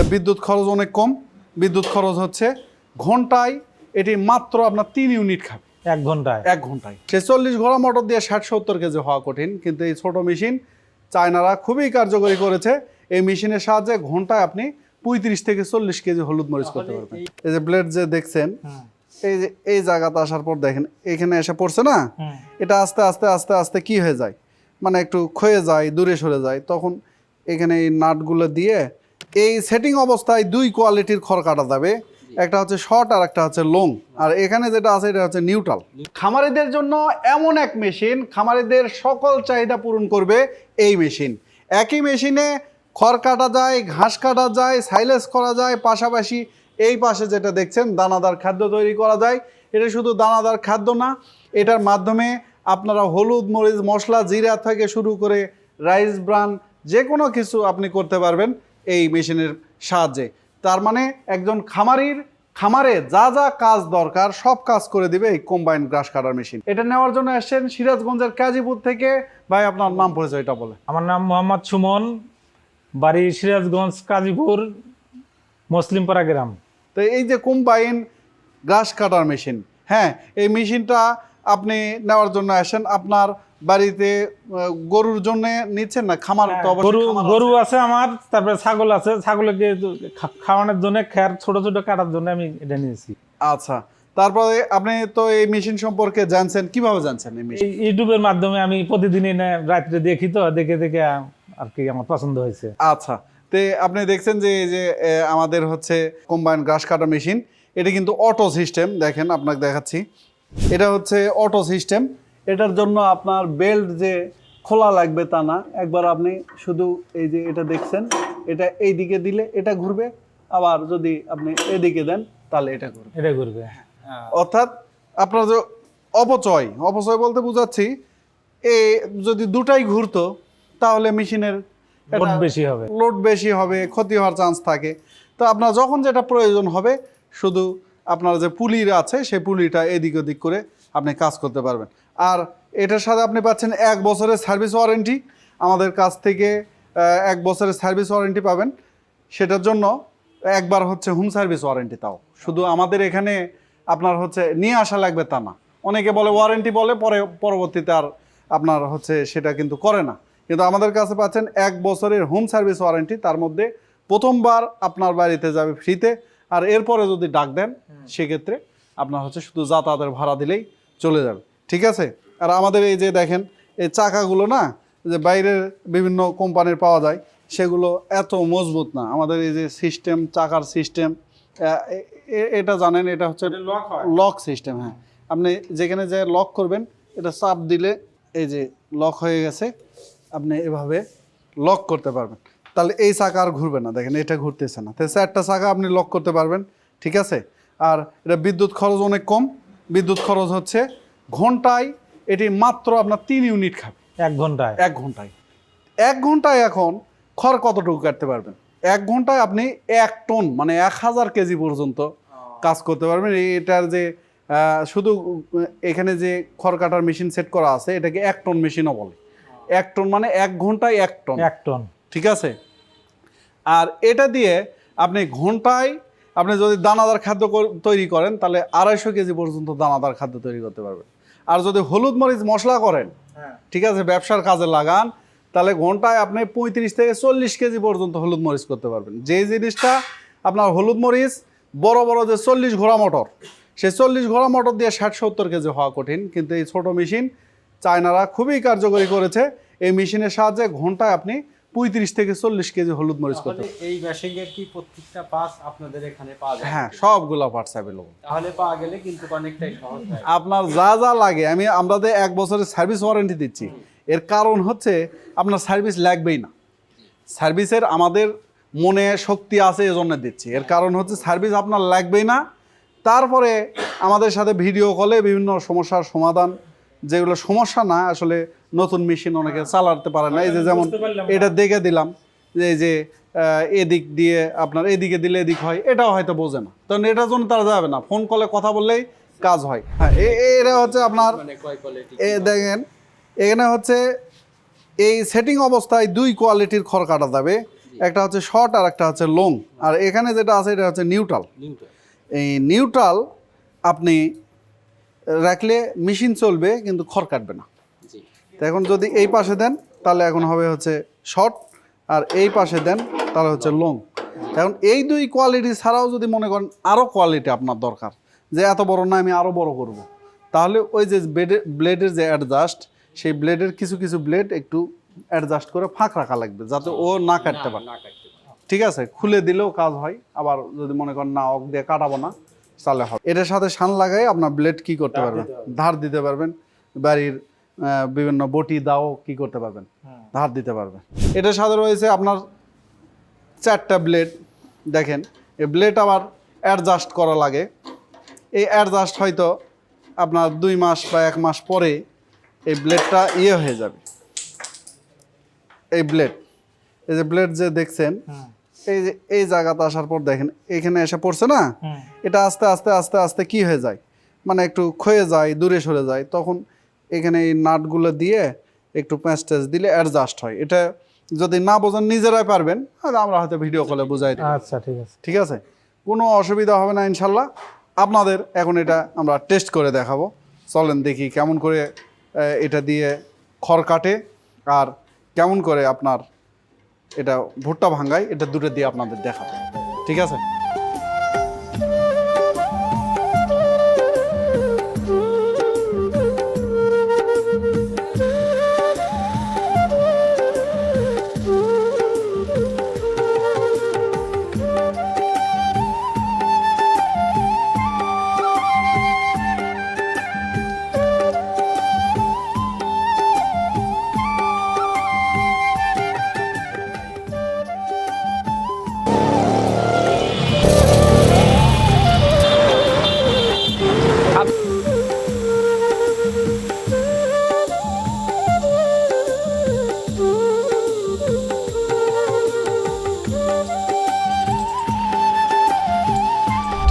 এটা বিদ্যুৎ খরচ অনেক কম বিদ্যুৎ খরচ হচ্ছে ঘন্টায় এটি মাত্র আপনার তিন ইউনিট খাবে। এক ঘন্টায়? এক ঘন্টায়। সে চল্লিশ ঘোড়া মোটর দিয়ে ষাট সত্তর কেজি হওয়া কঠিন কিন্তু এই ছোট মেশিন চায়নারা খুবই কার্যকরী করেছে। এই মেশিনের সাহায্যে ঘন্টায় আপনি পঁয়ত্রিশ থেকে চল্লিশ কেজি হলুদ মরিচ করতে পারবেন। এই যে ব্লেড যে দেখছেন এই যে এই জায়গাতে আসার পর দেখেন এখানে এসে পড়ছে না? এটা আস্তে আস্তে আস্তে আস্তে কি হয়ে যায়? মানে একটু ক্ষয়ে যায় দূরে সরে যায়। তখন এখানে এই নাটগুলো দিয়ে এই সেটিং অবস্থায় দুই কোয়ালিটির খড় কাটা যাবে। একটা হচ্ছে শর্ট আর একটা হচ্ছে লং আর এখানে যেটা আছে, এটা হচ্ছে নিউট্রাল খামারিদের জন্য এমন এক মেশিন খামারিদের সকল চাহিদা পূরণ করবে এই মেশিন একই মেশিনে খড় কাটা যায়, ঘাস কাটা যায় সাইলেস করা যায়, পাশাপাশি এই পাশে যেটা দেখছেন, দানাদার খাদ্য তৈরি করা যায়। এটা শুধু দানাদার খাদ্য না, এটার মাধ্যমে আপনারা হলুদ, মরিচ, মশলা, জিরা থেকে শুরু করে রাইস ব্রান যে কোনো কিছু আপনি করতে পারবেন। এই মেশিনের সাহায্যে। তার মানে একজন খামারির খামারে যা যা কাজ দরকার সব কাজ করে দিবে এই কম্বাইন গ্রাস কাটার মেশিন এটা নেওয়ার জন্য আসছেন সিরাজগঞ্জের কাজীপুর থেকে। ভাই আপনার নাম পরিচয়টা বলে আমার নাম মোহাম্মদ সুমন বাড়ি সিরাজগঞ্জ কাজীপুর মুসলিমপাড়া গ্রাম। তো এই যে কম্বাইন গ্রাস কাটার মেশিন হ্যাঁ এই মেশিনটা আপনি নেওয়ার জন্য আসেন আপনার বাড়িতে গরুর জন্য নিচ্ছেন না? খামার তো গরু গরু আছে। আমার তারপরে ছাগল আছে। ছাগলকে খাওয়ানোর জন্য খ্যার ছোট ছোট কাটার জন্য আমি এটা নিয়েছি। আচ্ছা তারপরে আপনি তো এই মেশিন সম্পর্কে জানছেন কীভাবে জানছেন এই মেশিন? ইউটিউবের মাধ্যমে আমি প্রতিদিনই রাত্রে দেখি তো দেখে দেখে আর কি আমার পছন্দ হয়েছে। আচ্ছা তে আপনি দেখছেন যে এই যে আমাদের হচ্ছে কম্বাইন ঘাস কাটা মেশিন এটা কিন্তু অটো সিস্টেম দেখেন আপনাকে দেখাচ্ছি। এটা হচ্ছে অটো সিস্টেম এটার জন্য আপনার বেল্ট যে খোলা লাগবে তা না। একবার আপনি শুধু এই যে এটা দেখছেন এটা এই দিকে দিলে এটা ঘুরবে আবার যদি আপনি এদিকে দেন তাহলে এটা ঘুরবে। এটা করবে অর্থাৎ আপনার যে অপচয় অপচয় বলতে বুঝাচ্ছি এ যদি দুটাই ঘুরতো তাহলে মেশিনের লোড বেশি হবে। লোড বেশি হবে ক্ষতি হওয়ার চান্স থাকে। তো আপনার যখন যেটা প্রয়োজন হবে শুধু আপনার যে পুলির আছে সেই পুলিটা এদিক ওদিক করে আপনি কাজ করতে পারবেন। আর এটার সাথে আপনি পাচ্ছেন এক বছরের সার্ভিস ওয়ারেন্টি। আমাদের কাছ থেকে এক বছরের সার্ভিস ওয়ারেন্টি পাবেন। সেটার জন্য একবার হচ্ছে হোম সার্ভিস ওয়ারেন্টি তাও। শুধু আমাদের এখানে আপনার হচ্ছে নিয়ে আসা লাগবে তা না। অনেকে বলে ওয়ারেন্টি বলে পরে পরবর্তীতে আর আপনার হচ্ছে সেটা কিন্তু করে না। কিন্তু আমাদের কাছে পাচ্ছেন এক বছরের হোম সার্ভিস ওয়ারেন্টি। তার মধ্যে প্রথমবার আপনার বাড়িতে যাবে ফ্রিতে। আর এরপরে যদি ডাক দেন সেক্ষেত্রে আপনার হচ্ছে শুধু যাতায়াতের ভাড়া দিলেই চলে যাবে। ঠিক আছে? আর আমাদের এই যে দেখেন এই চাকাগুলো না যে বাইরের বিভিন্ন কোম্পানির পাওয়া যায় সেগুলো এত মজবুত না। আমাদের এই যে সিস্টেম চাকার সিস্টেম এটা জানেন এটা হচ্ছে লক সিস্টেম হ্যাঁ। আপনি যেখানে যে লক করবেন এটা চাপ দিলে এই যে লক হয়ে গেছে আপনি এভাবে লক করতে পারবেন। তাহলে এই চাকা আর ঘুরবে না। দেখেন এটা ঘুরতেছে না। তো চারটা চাকা আপনি লক করতে পারবেন ঠিক আছে? আর এটা বিদ্যুৎ খরচ অনেক কম। বিদ্যুৎ খরচ হচ্ছে ঘন্টায় এটি মাত্র আপনার তিন ইউনিট খাবে। এক ঘন্টায়? এক ঘন্টায়। এক ঘন্টায় এখন খড় কতটুকু কাটতে পারবেন? এক ঘন্টায় আপনি এক টন মানে এক হাজার কেজি পর্যন্ত কাজ করতে পারবেন। এটার যে শুধু এখানে যে খড় কাটার মেশিন সেট করা আছে এটাকে এক টন মেশিনও বলে। এক টন মানে এক ঘন্টায় এক টন। এক টন। ঠিক আছে? আর এটা দিয়ে আপনি ঘন্টায় আপনি যদি দানাদার খাদ্য তৈরি করেন তাহলে আড়াইশো কেজি পর্যন্ত দানাদার খাদ্য তৈরি করতে পারবেন। আর যদি হলুদ মরিচ মশলা করেন ঠিক আছে ব্যবসার কাজে লাগান তাহলে ঘন্টায় আপনি পঁয়ত্রিশ থেকে চল্লিশ কেজি পর্যন্ত হলুদ মরিচ করতে পারবেন। যে জিনিসটা আপনার হলুদ মরিচ বড় বড় যে চল্লিশ ঘোড়া মোটর সেই চল্লিশ ঘোড়া মোটর দিয়ে ষাট সত্তর কেজি হওয়া কঠিন কিন্তু এই ছোট মেশিন চায়নারা খুবই কার্যকরী করেছে। এই মেশিনের সাহায্যে ঘন্টায় আপনি পঁয়ত্রিশ থেকে চল্লিশ কেজি হলুদ মরিচ করতে এই মেশিনের কি প্রত্যেকটা পাস আপনাদের এখানে পাওয়া যায়? হ্যাঁ সবগুলো পার্টস অ্যাভেলেবল তাহলে পাওয়া গেলে কিন্তু অনেকটাই সহজ আপনার যা যা লাগে আমি আমাদের এক বছরের সার্ভিস ওয়ারেন্টি দিচ্ছি। এর কারণ হচ্ছে আপনার সার্ভিস লাগবেই না। সার্ভিসের আমাদের মনে শক্তি আছে এজন্য দিচ্ছি। এর কারণ হচ্ছে সার্ভিস আপনার লাগবেই না। তারপরে আমাদের সাথে ভিডিও কলে বিভিন্ন সমস্যার সমাধান যেগুলো সমস্যা না আসলে নতুন মেশিন অনেকে চালাতে পারে না। এই যে যেমন। এটা দেখে দিলাম যে এই যে এদিক দিয়ে আপনার এদিকে দিলে এদিক হয় এটাও হয়তো বোঝে না। তখন এটার জন্য তারা যাবে না। ফোন কলে কথা বললেই কাজ হয়। হ্যাঁ এটা হচ্ছে আপনার মানে এ দেখেন এখানে হচ্ছে এই সেটিং অবস্থায় দুই কোয়ালিটির খড় কাটা যাবে। একটা হচ্ছে শর্ট আর একটা হচ্ছে লং আর এখানে যেটা আছে এটা হচ্ছে নিউট্রাল এই নিউট্রাল আপনি রাখলে মেশিন চলবে কিন্তু খড় কাটবে না। তো এখন যদি এই পাশে দেন তাহলে এখন হবে হচ্ছে শর্ট আর এই পাশে দেন তাহলে হচ্ছে লং এখন এই দুই কোয়ালিটি ছাড়াও যদি মনে করেন আরও কোয়ালিটি আপনার দরকার যে এত বড় না আমি আরও বড় করব। তাহলে ওই যে ব্লেডের ব্লেডের যে অ্যাডজাস্ট সেই ব্লেডের কিছু কিছু ব্লেড একটু অ্যাডজাস্ট করে ফাঁক রাখা লাগবে যাতে ও না কাটতে পারে। না কাটতে পারে। ঠিক আছে? খুলে দিলেও কাজ হয় আবার যদি মনে করেন না অক দিয়ে কাটাবো না তাহলে হবে। এটার সাথে শান লাগাই আপনার ব্লেড কি করতে পারবেন? ধার দিতে পারবেন বাড়ির বিভিন্ন বটি দাও কি করতে পারবেন? ধার দিতে পারবেন। এটার সাথে রয়েছে আপনার চারটা ব্লেড দেখেন এই ব্লেড আবার অ্যাডজাস্ট করা লাগে। এই অ্যাডজাস্ট হয়তো আপনার দুই মাস বা এক মাস পরে এই ব্লেডটা ইয়ে হয়ে যাবে। এই ব্লেড এই যে ব্লেড যে দেখছেন এই যে এই জায়গাতে আসার পর দেখেন এখানে এসে পড়ছে না? এটা আস্তে আস্তে আস্তে আস্তে কি হয়ে যায়? মানে একটু ক্ষয়ে যায় দূরে সরে যায় তখন এখানে এই নাটগুলো দিয়ে একটু প্যাঁচ ট্যাচ দিলে অ্যাডজাস্ট হয়। এটা যদি না বোঝেন নিজেরাই পারবেন। আমরা হয়তো ভিডিও কলে বুঝাই আচ্ছা ঠিক আছে। ঠিক আছে? কোনো অসুবিধা হবে না ইনশাল্লাহ। আপনাদের এখন এটা আমরা টেস্ট করে দেখাবো। চলেন দেখি কেমন করে এটা দিয়ে খড় কাটে আর কেমন করে আপনার এটা ভুট্টা ভাঙ্গায় এটা দুটো দিয়ে আপনাদের দেখাবো। ঠিক আছে?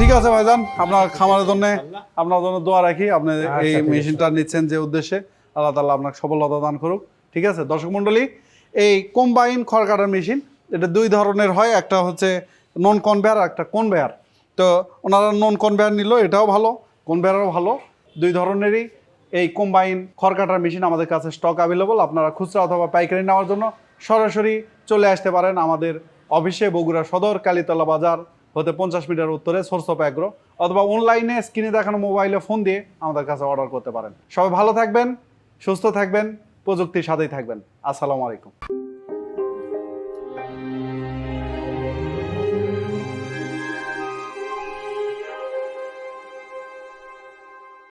ঠিক আছে ভাইজান আপনার খামারের জন্য আপনার জন্য দোয়া রাখি। আপনি এই মেশিনটা নিচ্ছেন যে উদ্দেশ্যে আল্লাহ তাআলা আপনাকে সফলতা দান করুক। ঠিক আছে? দর্শক মণ্ডলী এই কম্বাইন খড় কাটার মেশিন এটা দুই ধরনের হয়। একটা হচ্ছে নন কনভেয়ার আর একটা কনভেয়ার তো ওনারা নন কনভেয়ার নিল এটাও ভালো কনভেয়ারও ভালো। দুই ধরনেরই এই কম্বাইন খড় কাটার মেশিন আমাদের কাছে স্টক অ্যাভেলেবল আপনারা খুচরা অথবা পাইকারি নেওয়ার জন্য সরাসরি চলে আসতে পারেন আমাদের অফিসে বগুড়া সদর কালীতলা বাজার। হতে পঞ্চাশ মিটার উত্তরে সোর্স অফ অ্যাগ্রো অথবা অনলাইনে স্ক্রিনে দেখানো মোবাইলে ফোন দিয়ে আমাদের কাছে অর্ডার করতে পারেন। সবাই ভালো থাকবেন, সুস্থ থাকবেন, প্রযুক্তির সাথেই থাকবেন। আসসালামু আলাইকুম।